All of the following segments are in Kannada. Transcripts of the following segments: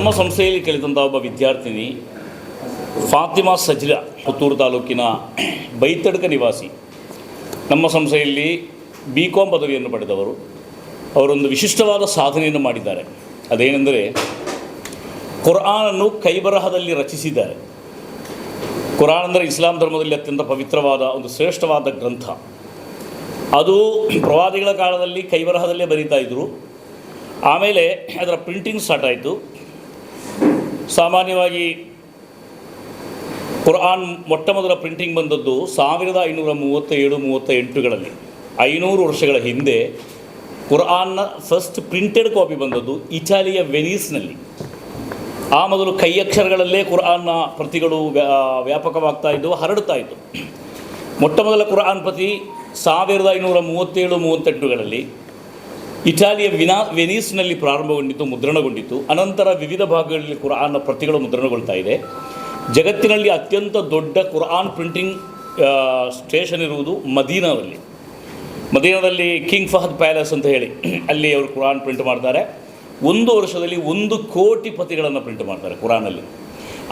ನಮ್ಮ ಸಂಸ್ಥೆಯಲ್ಲಿ ಕಲಿತಂಥ ಒಬ್ಬ ವಿದ್ಯಾರ್ಥಿನಿ ಫಾತಿಮಾ ಸಜ್ಲಾ, ಪುತ್ತೂರು ತಾಲೂಕಿನ ಬೈತಡ್ಕ ನಿವಾಸಿ. ನಮ್ಮ ಸಂಸ್ಥೆಯಲ್ಲಿ ಬಿ ಕಾಮ್ ಪದವಿಯನ್ನು ಪಡೆದವರು. ಅವರೊಂದು ವಿಶಿಷ್ಟವಾದ ಸಾಧನೆಯನ್ನು ಮಾಡಿದ್ದಾರೆ. ಅದೇನೆಂದರೆ ಕುರಾನನ್ನು ಕೈಬರಹದಲ್ಲಿ ರಚಿಸಿದ್ದಾರೆ. ಕುರಾನ್ ಅಂದರೆ ಇಸ್ಲಾಂ ಧರ್ಮದಲ್ಲಿ ಅತ್ಯಂತ ಪವಿತ್ರವಾದ ಒಂದು ಶ್ರೇಷ್ಠವಾದ ಗ್ರಂಥ. ಅದು ಪ್ರವಾದಿಗಳ ಕಾಲದಲ್ಲಿ ಕೈಬರಹದಲ್ಲೇ ಬರೀತಾ ಇದ್ದರು ಆಮೇಲೆ ಅದರ ಪ್ರಿಂಟಿಂಗ್ ಸ್ಟಾರ್ಟ್ ಆಯಿತು. ಸಾಮಾನ್ಯವಾಗಿ ಕುರ್ಆನ್ ಮೊಟ್ಟ ಮೊದಲ ಪ್ರಿಂಟಿಂಗ್ ಬಂದದ್ದು ಸಾವಿರದ ಐನೂರ ಮೂವತ್ತೇಳು ಮೂವತ್ತ ಎಂಟುಗಳಲ್ಲಿ ಐನೂರು ವರ್ಷಗಳ ಹಿಂದೆ ಕುರ್ಆನ್ನ ಫಸ್ಟ್ ಪ್ರಿಂಟೆಡ್ ಕಾಪಿ ಬಂದದ್ದು ಇಟಾಲಿಯ ವೆನೀಸ್ನಲ್ಲಿ ಆ ಮೊದಲು ಕೈಯಕ್ಷರಗಳಲ್ಲೇ ಕುರ್ಆನ್ನ ಪ್ರತಿಗಳು ವ್ಯಾ- ವ್ಯಾಪಕವಾಗ್ತಾ ಇದ್ದವು ಹರಡ್ತಾ ಇತ್ತು. ಮೊಟ್ಟ ಮೊದಲ ಕುರ್ಆನ್ ಪ್ರತಿ ಸಾವಿರದ ಐನೂರ ಮೂವತ್ತೇಳು ಮೂವತ್ತೆಂಟುಗಳಲ್ಲಿ ಇಟಾಲಿಯ ವಿನಾ ವೆನೀಸ್ನಲ್ಲಿ ಪ್ರಾರಂಭಗೊಂಡಿತು ಮುದ್ರಣಗೊಂಡಿತು ಅನಂತರ ವಿವಿಧ ಭಾಗಗಳಲ್ಲಿ ಕುರಾನ್ನ ಪ್ರತಿಗಳು ಮುದ್ರಣಗೊಳ್ತಾ ಇದೆ. ಜಗತ್ತಿನಲ್ಲಿ ಅತ್ಯಂತ ದೊಡ್ಡ ಕುರಾನ್ ಪ್ರಿಂಟಿಂಗ್ ಸ್ಟೇಷನ್ ಇರುವುದು ಮದೀನಾದಲ್ಲಿ. ಮದೀನಾದಲ್ಲಿ ಕಿಂಗ್ ಫಹದ್ ಪ್ಯಾಲೇಸ್ ಅಂತ ಹೇಳಿ ಅಲ್ಲಿ ಅವರು ಕುರಾನ್ ಪ್ರಿಂಟ್ ಮಾಡ್ತಾರೆ. ಒಂದು ವರ್ಷದಲ್ಲಿ ಒಂದು ಕೋಟಿ ಪ್ರತಿಗಳನ್ನು ಪ್ರಿಂಟ್ ಮಾಡ್ತಾರೆ ಕುರಾನಲ್ಲಿ.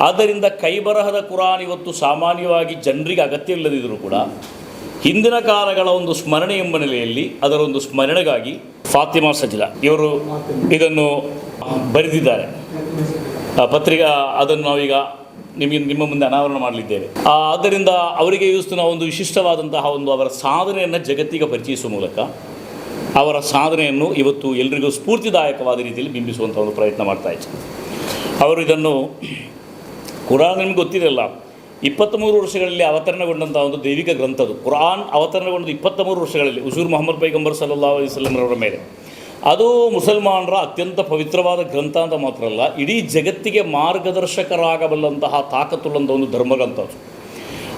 ಆದ್ದರಿಂದ ಕೈಬರಹದ ಕುರಾನ್ ಇವತ್ತು ಸಾಮಾನ್ಯವಾಗಿ ಜನರಿಗೆ ಅಗತ್ಯವಿಲ್ಲದಿದ್ದರೂ ಕೂಡ ಹಿಂದಿನ ಕಾಲಗಳ ಒಂದು ಸ್ಮರಣೆ ಎಂಬ ನೆಲೆಯಲ್ಲಿ ಅದರ ಒಂದು ಸ್ಮರಣೆಗಾಗಿ ಫಾತಿಮಾ ಸಜ್ಲಾ ಇವರು ಇದನ್ನು ಬರೆದಿದ್ದಾರೆ. ಪತ್ರಿಕಾ, ಅದನ್ನು ನಾವೀಗ ನಿಮಗೆ ನಿಮ್ಮ ಮುಂದೆ ಅನಾವರಣ ಮಾಡಲಿದ್ದೇವೆ. ಆದ್ದರಿಂದ ಅವರಿಗೆ ಇವಸ್ತು ನಾವು ಒಂದು ವಿಶಿಷ್ಟವಾದಂತಹ ಒಂದು ಅವರ ಸಾಧನೆಯನ್ನು ಜಗತ್ತಿಗೆ ಪರಿಚಯಿಸುವ ಮೂಲಕ ಅವರ ಸಾಧನೆಯನ್ನು ಇವತ್ತು ಎಲ್ರಿಗೂ ಸ್ಫೂರ್ತಿದಾಯಕವಾದ ರೀತಿಯಲ್ಲಿ ಬಿಂಬಿಸುವಂಥ ಒಂದು ಪ್ರಯತ್ನ ಮಾಡ್ತಾ ಇದ್ದಾರೆ ಅವರು ಇದನ್ನು ಕುರಾನ್ ನಿಮ್ಗೆ ಗೊತ್ತಿರಲ್ಲ ಇಪ್ಪತ್ತ್ಮೂರು ವರ್ಷಗಳಲ್ಲಿ ಅವತರಣಗೊಂಡಂಥ ಒಂದು ದೈವಿಕ ಗ್ರಂಥ ಅದು. ಕುರಾನ್ ಅವತರಣಗೊಂಡದ್ದು ಇಪ್ಪತ್ತ್ಮೂರು ವರ್ಷಗಳಲ್ಲಿ ಹುಸೂರ್ ಮೊಹಮ್ಮದ್ ಪೈಗಂಬರ್ ಸಲ್ಲಾ ಅಲಿಸ್ಲಮ್ರವರ ಮೇಲೆ. ಅದು ಮುಸಲ್ಮಾನರ ಅತ್ಯಂತ ಪವಿತ್ರವಾದ ಗ್ರಂಥ ಅಂತ ಮಾತ್ರ ಅಲ್ಲ, ಇಡೀ ಜಗತ್ತಿಗೆ ಮಾರ್ಗದರ್ಶಕರಾಗಬಲ್ಲಂತಹ ತಾಕತ್ತುಳ್ಳಂಥ ಒಂದು ಧರ್ಮಗ್ರಂಥ ಅದು.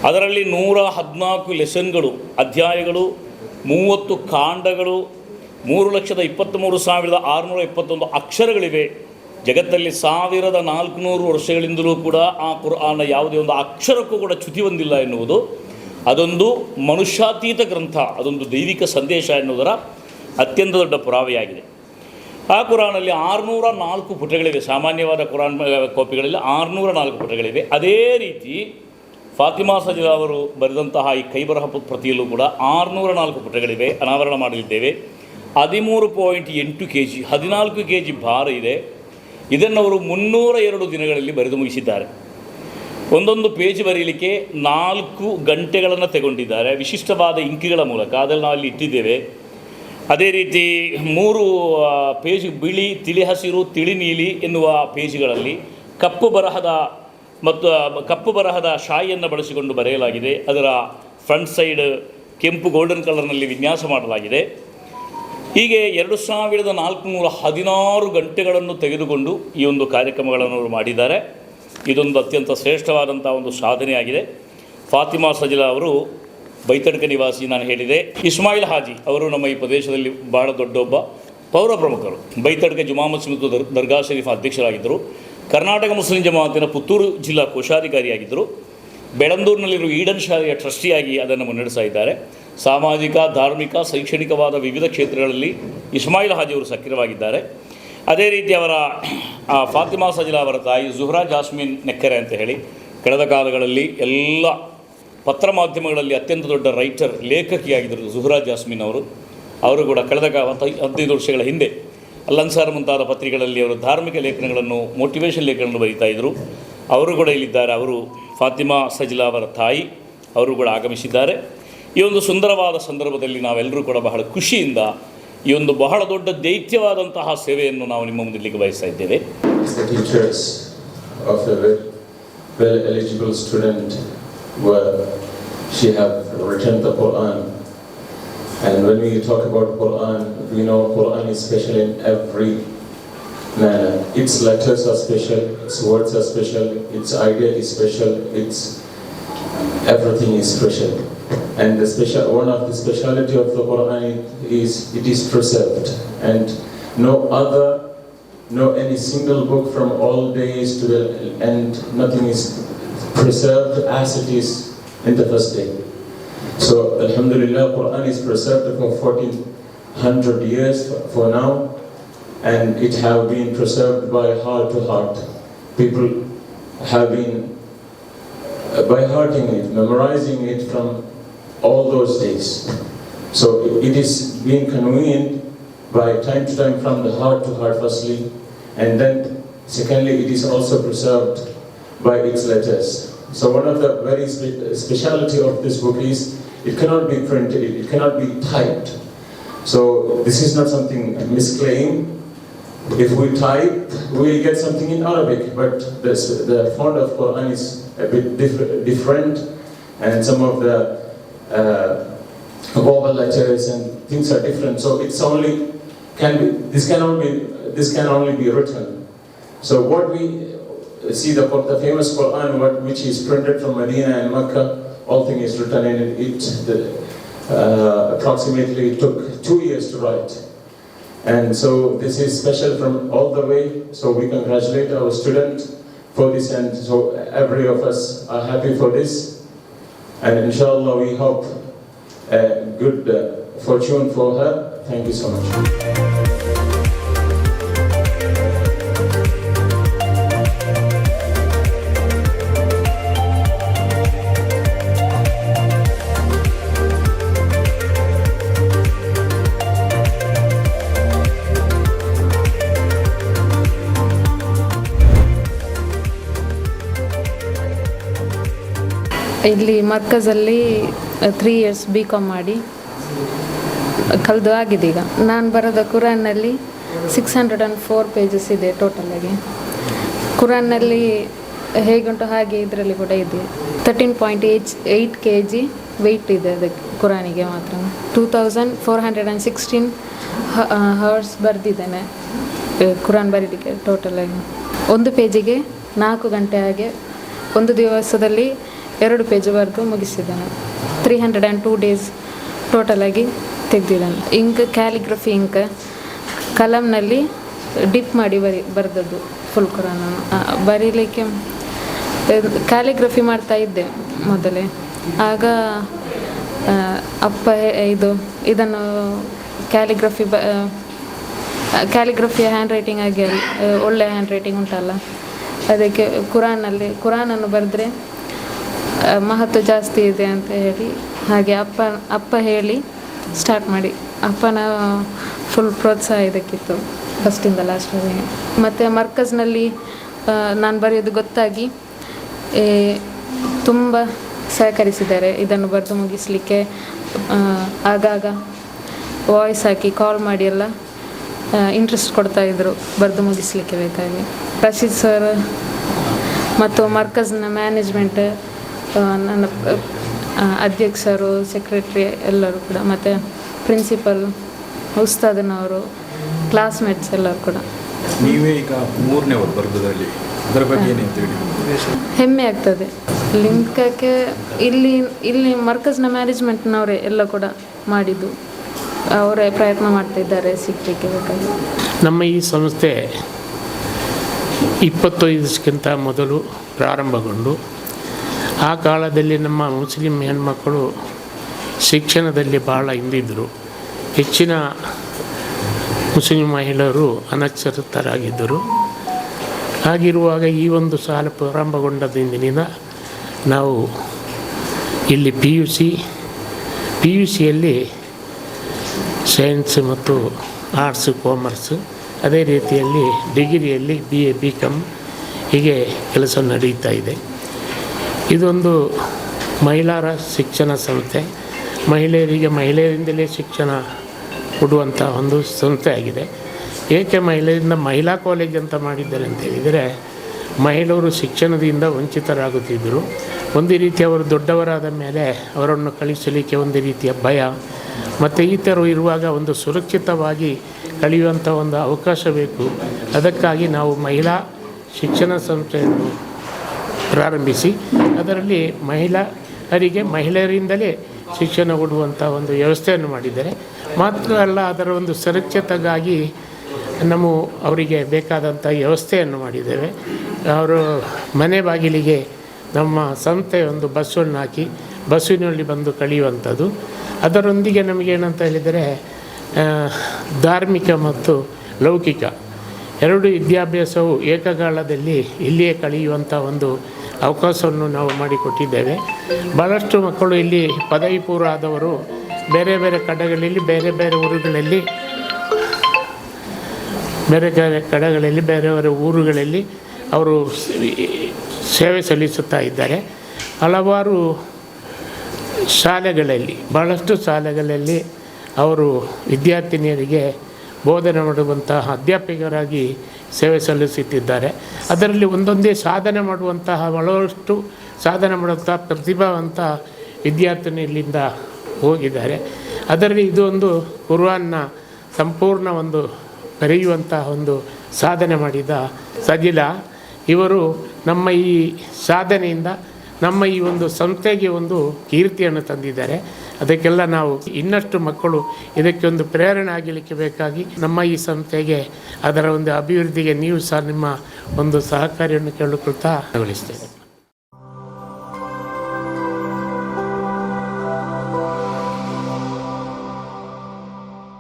ಅದರಲ್ಲಿ ನೂರ ಹದಿನಾಲ್ಕು ಲೆಸನ್ಗಳು, ಅಧ್ಯಾಯಗಳು, ಮೂವತ್ತು ಕಾಂಡಗಳು, ಮೂರು ಲಕ್ಷದ ಇಪ್ಪತ್ತ್ಮೂರು ಸಾವಿರದ ಆರುನೂರ ಇಪ್ಪತ್ತೊಂದು ಅಕ್ಷರಗಳಿವೆ. ಜಗತ್ತಲ್ಲಿ ಸಾವಿರದ ನಾಲ್ಕುನೂರು ವರ್ಷಗಳಿಂದಲೂ ಕೂಡ ಆ ಕುರ್ಆನ ಯಾವುದೇ ಒಂದು ಅಕ್ಷರಕ್ಕೂ ಕೂಡ ಚ್ಯುತಿ ಹೊಂದಿಲ್ಲ ಎನ್ನುವುದು ಅದೊಂದು ಮನುಷ್ಯಾತೀತ ಗ್ರಂಥ, ಅದೊಂದು ದೈವಿಕ ಸಂದೇಶ ಎನ್ನುವುದರ ಅತ್ಯಂತ ದೊಡ್ಡ ಪುರಾವೆಯಾಗಿದೆ. ಆ ಕುರಾನಲ್ಲಿ ಆರುನೂರ ನಾಲ್ಕು ಪುಟಗಳಿವೆ. ಸಾಮಾನ್ಯವಾದ ಕುರಾನ್ ಕಾಪಿಗಳಲ್ಲಿ ಆರುನೂರ ನಾಲ್ಕು ಪುಟಗಳಿವೆ. ಅದೇ ರೀತಿ ಫಾತಿಮಾ ಸಜಿಲ ಅವರು ಬರೆದಂತಹ ಈ ಕೈಬರಹ ಪ್ರತಿಯಲ್ಲೂ ಕೂಡ ಆರುನೂರ ನಾಲ್ಕು ಪುಟಗಳಿವೆ. ಅನಾವರಣ ಮಾಡಲಿದ್ದೇವೆ ಹದಿಮೂರು ಪಾಯಿಂಟ್ ಎಂಟು ಕೆ ಜಿ ಹದಿನಾಲ್ಕು ಕೆ ಜಿ ಭಾರ ಇದೆ. ಇದನ್ನು ಅವರು ಮುನ್ನೂರ ಎರಡು ದಿನಗಳಲ್ಲಿ ಬರೆದು ಮುಗಿಸಿದ್ದಾರೆ. ಒಂದೊಂದು ಪೇಜ್ ಬರೀಲಿಕ್ಕೆ ನಾಲ್ಕು ಗಂಟೆಗಳನ್ನು ತಗೊಂಡಿದ್ದಾರೆ. ವಿಶಿಷ್ಟವಾದ ಇಂಕಿಗಳ ಮೂಲಕ ಅದನ್ನು ನಾವು ಅಲ್ಲಿ ಇಟ್ಟಿದ್ದೇವೆ. ಅದೇ ರೀತಿ ಮೂರು ಪೇಜ್ ಬಿಳಿ, ತಿಳಿ ಹಸಿರು, ತಿಳಿ ನೀಲಿ ಎನ್ನುವ ಪೇಜ್ಗಳಲ್ಲಿ ಕಪ್ಪು ಬರಹದ ಮತ್ತು ಕಪ್ಪು ಬರಹದ ಶಾಯಿಯನ್ನು ಬಳಸಿಕೊಂಡು ಬರೆಯಲಾಗಿದೆ. ಅದರ ಫ್ರಂಟ್ ಸೈಡ್ ಕೆಂಪು ಗೋಲ್ಡನ್ ಕಲರ್ನಲ್ಲಿ ವಿನ್ಯಾಸ ಮಾಡಲಾಗಿದೆ. ಹೀಗೆ ಎರಡು ಸಾವಿರದ ನಾಲ್ಕುನೂರ ಹದಿನಾರು ಗಂಟೆಗಳನ್ನು ತೆಗೆದುಕೊಂಡು ಈ ಒಂದು ಕಾರ್ಯಕ್ರಮಗಳನ್ನು ಅವರು ಮಾಡಿದ್ದಾರೆ. ಇದೊಂದು ಅತ್ಯಂತ ಶ್ರೇಷ್ಠವಾದಂಥ ಒಂದು ಸಾಧನೆಯಾಗಿದೆ. ಫಾತಿಮಾ ಸಜಿಲಾ ಅವರು ಬೈತಡ್ಕ ನಿವಾಸಿ ನಾನು ಹೇಳಿದೆ. ಇಸ್ಮಾಯಿಲ್ ಹಾಜಿ ಅವರು ನಮ್ಮ ಈ ಪ್ರದೇಶದಲ್ಲಿ ಬಹಳ ದೊಡ್ಡೊಬ್ಬ ಪೌರ ಪ್ರಮುಖರು. ಬೈತಡ್ಕ ಜುಮಾ ಮತ್ತು ದರ್, ದರ್ಗಾ ಶರೀಫ್ ಅಧ್ಯಕ್ಷರಾಗಿದ್ದರು. ಕರ್ನಾಟಕ ಮುಸ್ಲಿಂ ಜಮಾತಿನ ಪುತ್ತೂರು ಜಿಲ್ಲಾ ಕೋಶಾಧಿಕಾರಿಯಾಗಿದ್ದರು. ಬೆಳಂದೂರಿನಲ್ಲಿರುವ ಈಡನ್ ಶಾಲೆಯ ಟ್ರಸ್ಟಿಯಾಗಿ ಅದನ್ನು ಮುನ್ನಡೆಸ್ತಾ ಇದ್ದಾರೆ. ಸಾಮಾಜಿಕ, ಧಾರ್ಮಿಕ, ಶೈಕ್ಷಣಿಕವಾದ ವಿವಿಧ ಕ್ಷೇತ್ರಗಳಲ್ಲಿ ಇಸ್ಮಾಯಿಲ್ ಹಾಜಿಯವರು ಸಕ್ರಿಯವಾಗಿದ್ದಾರೆ. ಅದೇ ರೀತಿ ಅವರ ಫಾತಿಮಾ ಸಜಿಲಾ ಅವರ ತಾಯಿ ಜುಹ್ರಾ ಜಾಸ್ಮಿನ್ ನೆಕ್ಕರೆ ಅಂತ ಹೇಳಿ ಕಳೆದ ಕಾಲಗಳಲ್ಲಿ ಎಲ್ಲ ಪತ್ರ ಮಾಧ್ಯಮಗಳಲ್ಲಿ ಅತ್ಯಂತ ದೊಡ್ಡ ರೈಟರ್, ಲೇಖಕಿಯಾಗಿದ್ದರು ಜುಹ್ರಾ ಜಾಸ್ಮಿನ್ ಅವರು. ಅವರು ಕೂಡ ಕಳೆದ ಕಾ ಹದಿನೈದು ವರ್ಷಗಳ ಹಿಂದೆ ಅಲ್ಲನ್ಸಾರ್ ಮುಂತಾದ ಪತ್ರಿಕೆಗಳಲ್ಲಿ ಅವರು ಧಾರ್ಮಿಕ ಲೇಖನಗಳನ್ನು ಮೋಟಿವೇಶನ್ ಲೇಖನಗಳನ್ನು ಬರೀತಾ ಇದ್ದರು ಅವರು ಕೂಡ ಇಲ್ಲಿದ್ದಾರೆ. ಅವರು ಫಾತಿಮಾ ಸಜ್ಲಾ ಅವರ ತಾಯಿ, ಅವರು ಕೂಡ ಆಗಮಿಸಿದ್ದಾರೆ. ಈ ಒಂದು ಸುಂದರವಾದ ಸಂದರ್ಭದಲ್ಲಿ ನಾವೆಲ್ಲರೂ ಕೂಡ ಬಹಳ ಖುಷಿಯಿಂದ ಈ ಒಂದು ಬಹಳ ದೊಡ್ಡ ದೈತ್ಯವಾದಂತಹ ಸೇವೆಯನ್ನು ನಾವು ನಿಮ್ಮ ಮುಂದಿಲ್ಲಿಗೆ ಬಯಸ್ತಾ ಇದ್ದೇವೆ. And when we talk about quran, we know quran is special in every Its letters are special, its words are special, its idea is special, its everything is special. And the special, one of the speciality of the Quran is it is preserved, and no other no any single book from all days to the end, nothing is preserved as it is in the first day. So Alhamdulillah, Quran is preserved for 1400 years for now, and it have been preserved by heart to heart. People have been uh, by hearting it, memorizing it from all those days. So it is being convened by time to time from the heart to heart firstly, and then secondly it is also preserved by its letters. So one of the very spe- speciality of this book is it cannot be printed, it cannot be typed. So this is not something misclaimed. If we type, we'll get something in Arabic, but this, the font of Quran is a bit diff- different, and some of the uh, vowel letters and things are different. So it's only can be this can only this can only be written. So what we see the the famous Quran, what which is printed from Medina and Mecca, all thing is written in it. The, uh, approximately took two years to write. And so this is special from all the way. So we congratulate our student for this, and so every of us are happy for this. And inshallah, we hope a good uh, fortune for her. Thank you so much. ಇಲ್ಲಿ ಮರ್ಕಜಲ್ಲಿ ತ್ರೀ ಇಯರ್ಸ್ ಬಿ ಕಾಮ್ ಮಾಡಿ. ಕಲ್ದು ಆಗಿದೆ ಈಗ ನಾನು ಬರೋದ ಕುರಾನ್ನಲ್ಲಿ six hundred and four pages ಇದೆ ಟೋಟಲಾಗಿ ಕುರಾನ್ನಲ್ಲಿ ಹೇಗುಂಟು ಹಾಗೆ ಇದರಲ್ಲಿ ಕೂಡ ಇದೆ. Thirteen point age eight K G weight ಇದೆ ಅದಕ್ಕೆ ಕುರಾನಿಗೆ ಮಾತ್ರ. Two thousand four hundred and sixteen hours ಬರೆದಿದ್ದೇನೆ ಕುರಾನ್ ಬರೀಲಿಕ್ಕೆ ಟೋಟಲಾಗಿ ಒಂದು ಪೇಜಿಗೆ ನಾಲ್ಕು ಗಂಟೆ ಹಾಗೆ ಒಂದು ದಿವಸದಲ್ಲಿ ಎರಡು ಪೇಜ್ ಬರೆದು ಮುಗಿಸಿದ್ದಾನೆ three hundred and two days ಟೋಟಲಾಗಿ ತೆಗೆದಿದ್ದಾನೆ ಇಂಕ್ ಕ್ಯಾಲಿಗ್ರಫಿ ಇಂಕ್ ಕಲಮ್ನಲ್ಲಿ ಡಿಪ್ ಮಾಡಿ ಬರಿ, ಬರೆದದ್ದು ಫುಲ್ ಕುರಾನನ್ನು ಬರೀಲಿಕ್ಕೆ ಕ್ಯಾಲಿಗ್ರಫಿ ಮಾಡ್ತಾ ಇದ್ದೆ ಮೊದಲೇ. ಆಗ ಅಪ್ಪ ಇದು, ಇದನ್ನು ಕ್ಯಾಲಿಗ್ರಫಿ ಬ ಕ್ಯಾಲಿಗ್ರಫಿಯ ಹ್ಯಾಂಡ್ ರೈಟಿಂಗ್ ಆಗಿ ಅಲ್- ಒಳ್ಳೆ ಹ್ಯಾಂಡ್ ರೈಟಿಂಗ್ ಉಂಟಲ್ಲ. ಅದಕ್ಕೆ ಕುರಾನಲ್ಲಿ ಕುರಾನನ್ನು ಬರೆದ್ರೆ ಮಹತ್ವ ಜಾಸ್ತಿ ಇದೆ ಅಂತ ಹೇಳಿ. ಹಾಗೆ ಅಪ್ಪ ಅಪ್ಪ ಹೇಳಿ ಸ್ಟಾರ್ಟ್ ಮಾಡಿ. ಅಪ್ಪನ ಫುಲ್ ಪ್ರೋತ್ಸಾಹ ಇದಕ್ಕಿತ್ತು ಫಸ್ಟಿಂದ ಲಾಸ್ಟ್ವರೆಗೆ ಮತ್ತು ಮರ್ಕಸ್ನಲ್ಲಿ ನಾನು ಬರೆಯೋದು ಗೊತ್ತಾಗಿ ತುಂಬ ಸಹಕರಿಸಿದ್ದಾರೆ. ಇದನ್ನು ಬರೆದು ಮುಗಿಸಲಿಕ್ಕೆ ಆಗಾಗ ವಾಯ್ಸ್ ಹಾಕಿ ಕಾಲ್ ಮಾಡಿ ಎಲ್ಲ ಇಂಟ್ರೆಸ್ಟ್ ಕೊಡ್ತಾ ಇದ್ದರು ಬರೆದು ಮುಗಿಸಲಿಕ್ಕೆ ಬೇಕಾಗಿ. ರಶೀದ್ ಸರ್ ಮತ್ತು ಮರ್ಕಜ್ನ ಮ್ಯಾನೇಜ್ಮೆಂಟ್ ನನ್ನ ಅಧ್ಯಕ್ಷರು ಸೆಕ್ರೆಟ್ರಿ ಎಲ್ಲರೂ ಕೂಡ ಮತ್ತು ಪ್ರಿನ್ಸಿಪಲ್ ಉಸ್ತಾದನವರು ಕ್ಲಾಸ್ಮೇಟ್ಸ್ ಎಲ್ಲರೂ ಕೂಡ. ನೀವೇ ಈಗ ಮೂರನೇ ವರ್ಗದಲ್ಲಿ ಅದರ ಬಗ್ಗೆ ಹೇಳಿ ಹೆಮ್ಮೆ ಆಗ್ತದೆ. ಲಿಂಕಕ್ಕೆ ಇಲ್ಲಿ ಇಲ್ಲಿ ಮರ್ಕಸ್ನ ಮ್ಯಾನೇಜ್ಮೆಂಟ್ನವರೇ ಎಲ್ಲ ಕೂಡ ಮಾಡಿದ್ದು. ಅವರೇ ಪ್ರಯತ್ನ ಮಾಡ್ತಿದ್ದಾರೆ ಸಿಕ್ಕಲಿಕ್ಕೆ ಬೇಕಾಗಿ. ನಮ್ಮ ಈ ಸಂಸ್ಥೆ ಇಪ್ಪತ್ತೈದಕ್ಕಿಂತ ಮೊದಲು ಪ್ರಾರಂಭಗೊಂಡು ಆ ಕಾಲದಲ್ಲಿ ನಮ್ಮ ಮುಸ್ಲಿಂ ಹೆಣ್ಮಕ್ಕಳು ಶಿಕ್ಷಣದಲ್ಲಿ ಭಾಳ ಹಿಂದಿದ್ದರು ಹೆಚ್ಚಿನ ಮುಸ್ಲಿಂ ಮಹಿಳೆಯರು ಅನಕ್ಷರತರಾಗಿದ್ದರು ಹಾಗಿರುವಾಗ ಈ ಒಂದು ಸಾಲ ಪ್ರಾರಂಭಗೊಂಡದಿಂದಿನಿಂದ ನಾವು ಇಲ್ಲಿ P U C P U ಸಿಯಲ್ಲಿ ಸೈನ್ಸ್ ಮತ್ತು ಆರ್ಟ್ಸ್ ಕಾಮರ್ಸ್ ಅದೇ ರೀತಿಯಲ್ಲಿ ಡಿಗ್ರಿಯಲ್ಲಿ ಬಿ ಎ ಬಿ ಕಾಮ್ ಹೀಗೆ ಕೆಲಸ ನಡೀತಾ ಇದೆ. ಇದೊಂದು ಮಹಿಳಾರ ಶಿಕ್ಷಣ ಸಂಸ್ಥೆ. ಮಹಿಳೆಯರಿಗೆ ಮಹಿಳೆಯರಿಂದಲೇ ಶಿಕ್ಷಣ ಕೊಡುವಂಥ ಒಂದು ಸಂಸ್ಥೆ ಆಗಿದೆ. ಏಕೆ ಮಹಿಳೆಯರಿಂದ ಮಹಿಳಾ ಕಾಲೇಜ್ ಅಂತ ಮಾಡಿದ್ದಾರೆ ಅಂತ ಹೇಳಿದರೆ, ಮಹಿಳೆಯರು ಶಿಕ್ಷಣದಿಂದ ವಂಚಿತರಾಗುತ್ತಿದ್ದರು. ಒಂದು ರೀತಿ ಅವರು ದೊಡ್ಡವರಾದ ಮೇಲೆ ಅವರನ್ನು ಕಳಿಸಲಿಕ್ಕೆ ಒಂದು ರೀತಿಯ ಭಯ, ಮತ್ತು ಈ ಥರ ಇರುವಾಗ ಒಂದು ಸುರಕ್ಷಿತವಾಗಿ ಕಳೆಯುವಂಥ ಒಂದು ಅವಕಾಶ ಬೇಕು. ಅದಕ್ಕಾಗಿ ನಾವು ಮಹಿಳಾ ಶಿಕ್ಷಣ ಸಂಸ್ಥೆಯನ್ನು ಪ್ರಾರಂಭಿಸಿ. ಅದರಲ್ಲಿ ಮಹಿಳೆಯರಿಗೆ ಮಹಿಳೆಯರಿಂದಲೇ ಶಿಕ್ಷಣ ಕೊಡುವಂಥ ಒಂದು ವ್ಯವಸ್ಥೆಯನ್ನು ಮಾಡಿದ್ದಾರೆ. ಮಾತ್ರ ಅಲ್ಲ, ಅದರ ಒಂದು ಸುರಕ್ಷತೆಗಾಗಿ ನಮ್ಮ ಅವರಿಗೆ ಬೇಕಾದಂಥ ವ್ಯವಸ್ಥೆಯನ್ನು ಮಾಡಿದ್ದೇವೆ. ಅವರು ಮನೆ ಬಾಗಿಲಿಗೆ ನಮ್ಮ ಸಂಸ್ಥೆ ಒಂದು ಬಸ್ಸನ್ನು ಹಾಕಿ ಬಸ್ಸಿನಲ್ಲಿ ಬಂದು ಕಳೆಯುವಂಥದ್ದು. ಅದರೊಂದಿಗೆ ನಮಗೇನಂತ ಹೇಳಿದರೆ ಧಾರ್ಮಿಕ ಮತ್ತು ಲೌಕಿಕ ಎರಡು ವಿದ್ಯಾಭ್ಯಾಸವು ಏಕಕಾಲದಲ್ಲಿ ಇಲ್ಲಿಯೇ ಕಳೆಯುವಂಥ ಒಂದು ಅವಕಾಶವನ್ನು ನಾವು ಮಾಡಿಕೊಟ್ಟಿದ್ದೇವೆ. ಭಾಳಷ್ಟು ಮಕ್ಕಳು ಇಲ್ಲಿ ಪದವಿ ಪೂರ್ವ ಆದವರು ಬೇರೆ ಬೇರೆ ಕಡೆಗಳಲ್ಲಿ, ಬೇರೆ ಬೇರೆ ಊರುಗಳಲ್ಲಿ, ಬೇರೆ ಬೇರೆ ಕಡೆಗಳಲ್ಲಿ, ಬೇರೆ ಬೇರೆ ಊರುಗಳಲ್ಲಿ ಅವರು ಸೇವೆ ಸಲ್ಲಿಸುತ್ತಾ ಇದ್ದಾರೆ. ಹಲವಾರು ಶಾಲೆಗಳಲ್ಲಿ ಭಾಳಷ್ಟು ಶಾಲೆಗಳಲ್ಲಿ ಅವರು ವಿದ್ಯಾರ್ಥಿನಿಯರಿಗೆ ಬೋಧನೆ ಮಾಡುವಂತಹ ಅಧ್ಯಾಪಕರಾಗಿ ಸೇವೆ ಸಲ್ಲಿಸುತ್ತಿದ್ದಾರೆ. ಅದರಲ್ಲಿ ಒಂದೊಂದೇ ಸಾಧನೆ ಮಾಡುವಂತಹ ಬಹಳಷ್ಟು ಸಾಧನೆ ಮಾಡುವಂತಹ ಪ್ರತಿಭಾವಂತ ವಿದ್ಯಾರ್ಥಿನಿ ಇಲ್ಲಿಂದ ಹೋಗಿದ್ದಾರೆ. ಅದರಲ್ಲಿ ಇದು ಒಂದು ಕುರ್ಆನ್ನ ಸಂಪೂರ್ಣ ಒಂದು ಕರೆಯುವಂತಹ ಒಂದು ಸಾಧನೆ ಮಾಡಿದ ಸಜಿಲ. ಇವರು ನಮ್ಮ ಈ ಸಾಧನೆಯಿಂದ ನಮ್ಮ ಈ ಒಂದು ಸಂಸ್ಥೆಗೆ ಒಂದು ಕೀರ್ತಿಯನ್ನು ತಂದಿದ್ದಾರೆ. ಅದಕ್ಕೆಲ್ಲ ನಾವು ಇನ್ನಷ್ಟು ಮಕ್ಕಳು ಇದಕ್ಕೆ ಒಂದು ಪ್ರೇರಣೆ ಆಗಲಿಕ್ಕೆ ಬೇಕಾಗಿ ನಮ್ಮ ಈ ಸಂಸ್ಥೆಗೆ ಅದರ ಒಂದು ಅಭಿವೃದ್ಧಿಗೆ ನೀವು ಸಹ ನಿಮ್ಮ ಒಂದು ಸಹಕಾರಿಯನ್ನು ಕೇಳಿಕೊಳ್ತಾ ಅಳವಡಿಸ್ತೇನೆ